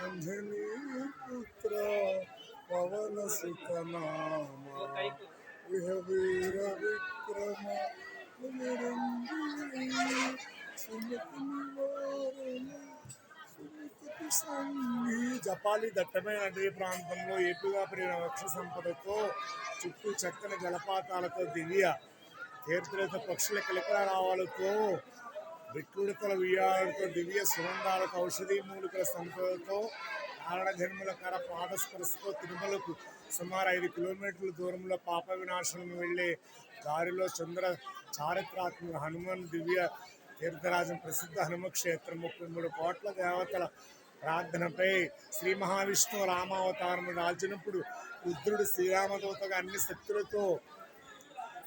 అంజనీ పుత్ర పవన సుతనామ విక్రమ జపాలి దట్టమైన అడవి ప్రాంతంలో ఏపుగా పెరిగిన వృక్ష సంపదతో చుట్టూ చక్కని జలపాతాలతో దివ్య తీర్థరేత పక్షుల కిలకల రావాలతో విట్టుడుకల వియాలతో దివ్య సుగంధాలకు ఔషధి మూలికల సంపదతో నారణ జన్మల కర పాదస్పర్శతో తిరుమలకు సుమారు ఐదు కిలోమీటర్ల దూరంలో పాప వినాశనం వెళ్ళే దారిలో చంద్ర చారిత్రాత్మక హనుమాన్ దివ్య తీర్థరాజం ప్రసిద్ధ హనుమక్షేత్రం. ముప్పై మూడు కోట్ల దేవతల ప్రార్థనపై శ్రీ మహావిష్ణువు రామావతారము దాల్చినప్పుడు రుద్రుడు శ్రీరామదూతగా అన్ని శక్తులతో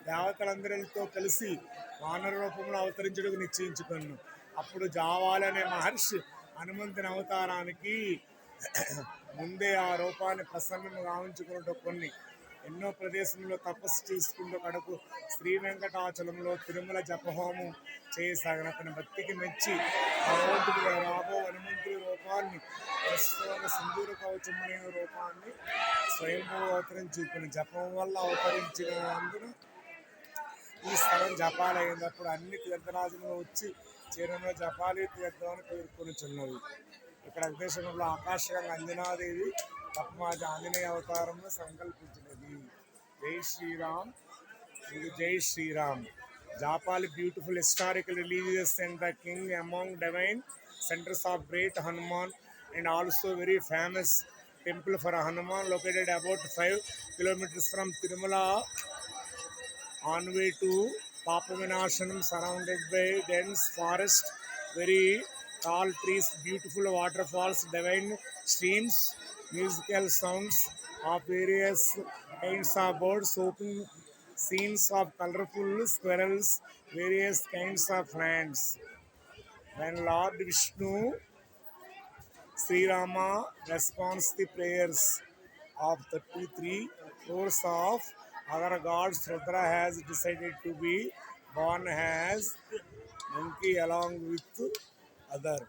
దేవతలందరితో కలిసి వానర రూపంలో అవతరించడానికి నిశ్చయించుకున్నాను. అప్పుడు జావాలి అనే మహర్షి హనుమంతుని అవతారానికి ముందే ఆ రూపాన్ని ప్రసన్నం గావించుకున్నట్టు కొన్ని ఎన్నో ప్రదేశంలో తపస్సు చేసుకుంటూ కడుపు శ్రీ వెంకటాచలంలో తిరుమల జపహోమం చేయసాగిన అతని భక్తికి మెచ్చి భగవంతుడి రాబో హనుమంతుడి రూపాన్ని ప్రస్తుతం సింధూర కవచమనే రూపాన్ని స్వయంభూ అవతరించి కొన్ని జపం వల్ల అవతరించిన అందున ఈ స్థలం జపాలి అయినప్పుడు అన్ని తీర్థరాజులు వచ్చి చీరంలో జపాలి తీర్థం అని పేర్కొనిచున్నది ఇక్కడ అగ్నేశ్వరంలో ఆకాశంగా అంజనాదేవి తప్పమాజ ఆంజనేయ అవతారంలో సంకల్పించినది. జై శ్రీరామ్. ఇది Jai Shriram. Japali beautiful historical religious centre king among divine centres of great Hanuman and also very famous temple for Hanuman located about five kilometres from Tirumala. On way to Papavanashanam, surrounded by dense forest, very tall trees, beautiful waterfalls, divine streams, musical sounds of various kinds of birds, open scenes of colorful squirrels, various kinds of plants. When Lord Vishnu Sri Rama responds the prayers of 33 crores of other gods. Rudra has decided to be born as monkey along with other.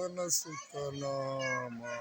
Pawan సుతనామా